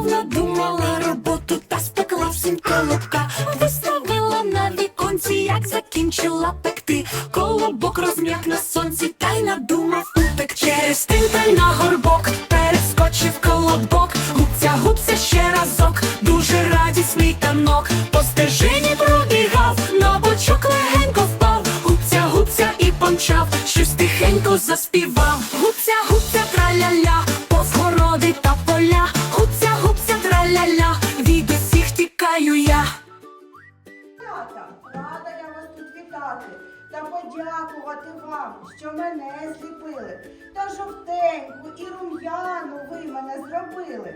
знов надумала роботу та спекла всім колобка. Виставила на віконці, як закінчила пекти. Колобок розм'як на сонці, та й надумав утек через тин та й на горбок. Перескочив колобок, губця, губця ще разок, дуже радісний танок, по стежині пробігав, на бочок легенько впав, губця, губця і помчав, щось тихенько заспівав. Губця, вам, що мене зліпили, та жовтеньку і рум'яну ви мене зробили.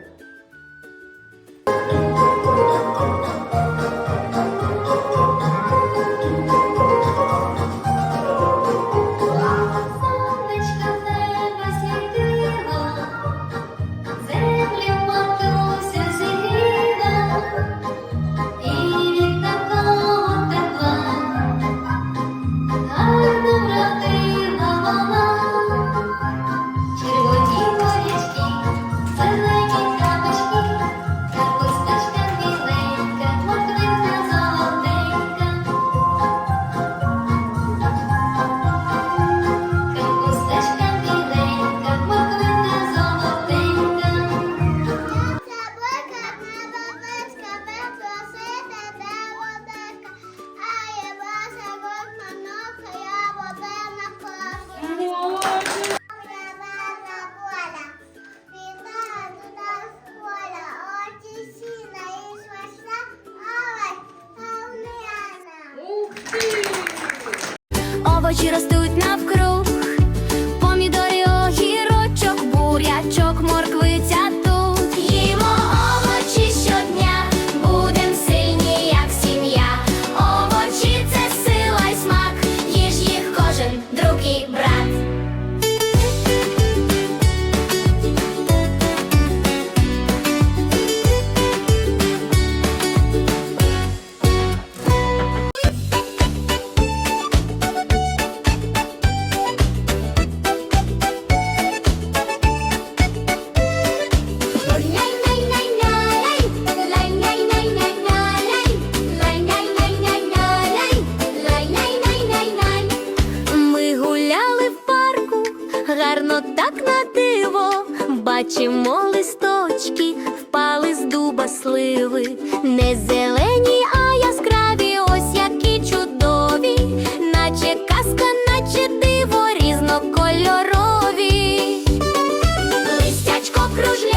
гарно, так на диво, бачимо листочки, впали з дуба сливи, не зелені, а яскраві, ось які чудові, наче казка, наче диво, різнокольорові, кружля.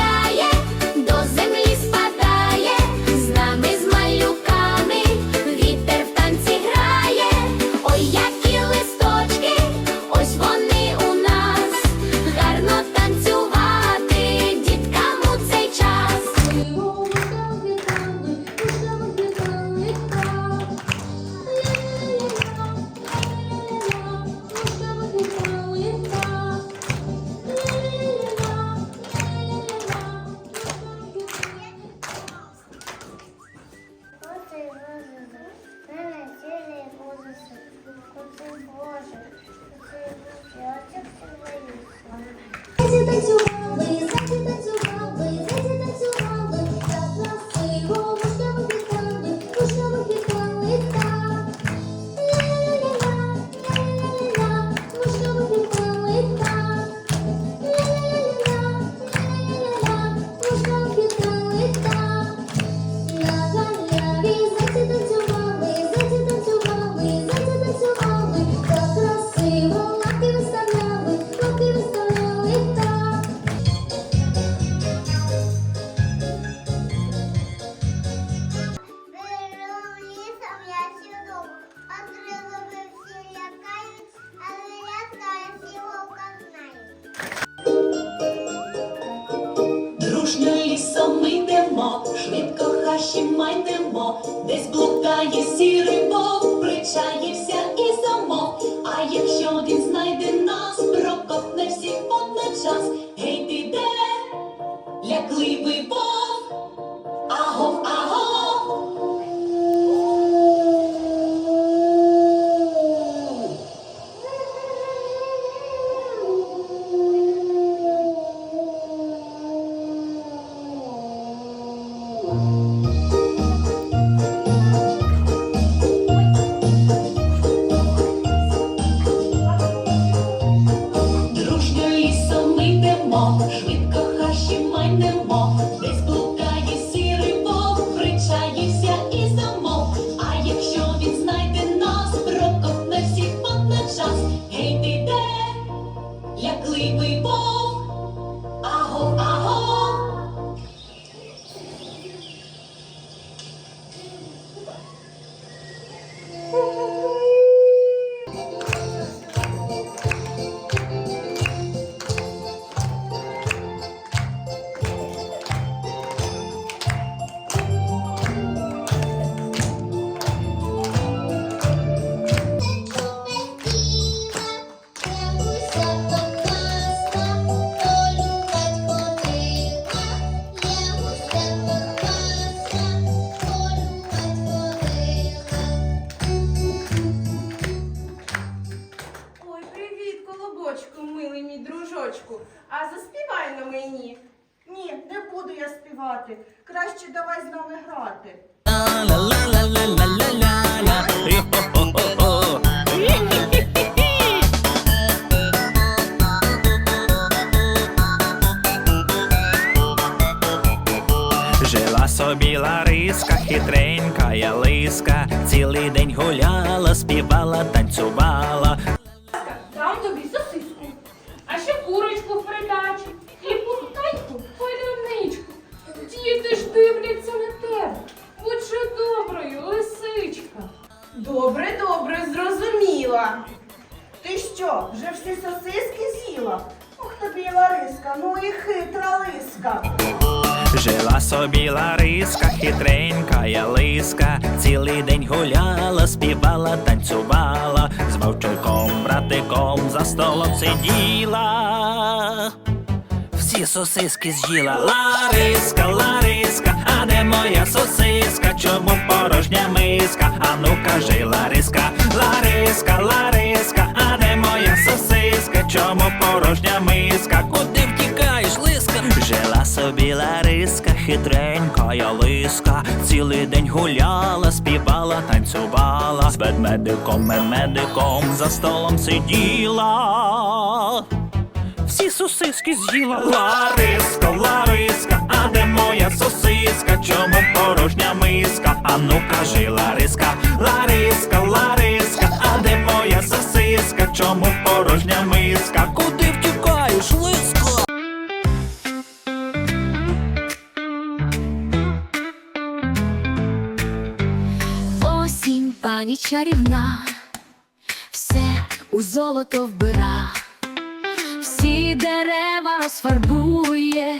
Боже, я ти боїшся. Спіткає сірий вовк, причаївся і замов. А якщо він знайде нас, прокопне всіх одночас, Гей, ти де? Лякливий вовк, співати. Краще давай з нами грати. Жила собі Лариска, хитренька я лиска, цілий день гуляла, співала, танцювала. Дивляться на тебе. Будь доброю, лисичка. Добре, добре, зрозуміла. Ти що, вже всі сосиски з'їла? Ох тобі, і Лариска, ну і хитра лиска. Жила собі Лариска, хитренька я лиска, цілий день гуляла, співала, танцювала, з вовчиком, братиком за столом сиділа. Всі сосиски з'їла Лариска, Лариска, моя сосиска? Чому порожня миска? А ну кажи, Лариска, Лариска, Лариска, а де моя сосиска? Чому порожня миска? Куди втікаєш, лиска? Жила собі Лариска, хитренька я лиска, цілий день гуляла, співала, танцювала, з ведмедиком, медиком за столом сиділа. Всі сосиски з'їла Лариска, Лариска, а де моя сосиска? Чому порожня миска? А ну кажи, Лариска, Лариска, Лариска, а де моя сосиска? Чому порожня миска? Куди втікаєш, лиска? Осінь пані чарівна, все у золото вбира, всі дерева розфарбує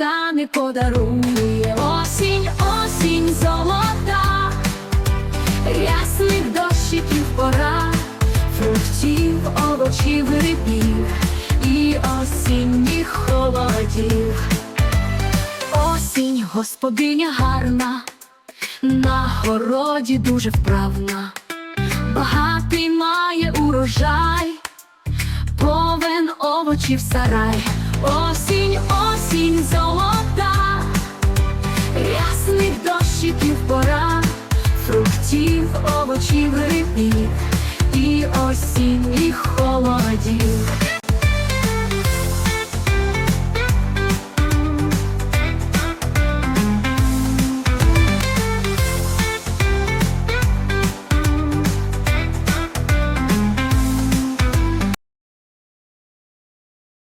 каштани подарує. Осінь, осінь золота, рясних дощиків пора, фруктів, овочів, грибів і осінніх холодів. Осінь господиня гарна на городі дуже вправна, багатий має урожай, повен овочів сарай, осінь, осінь золота, рясних дощиків пора, фруктів, овочів, грибів і осінніх холодів.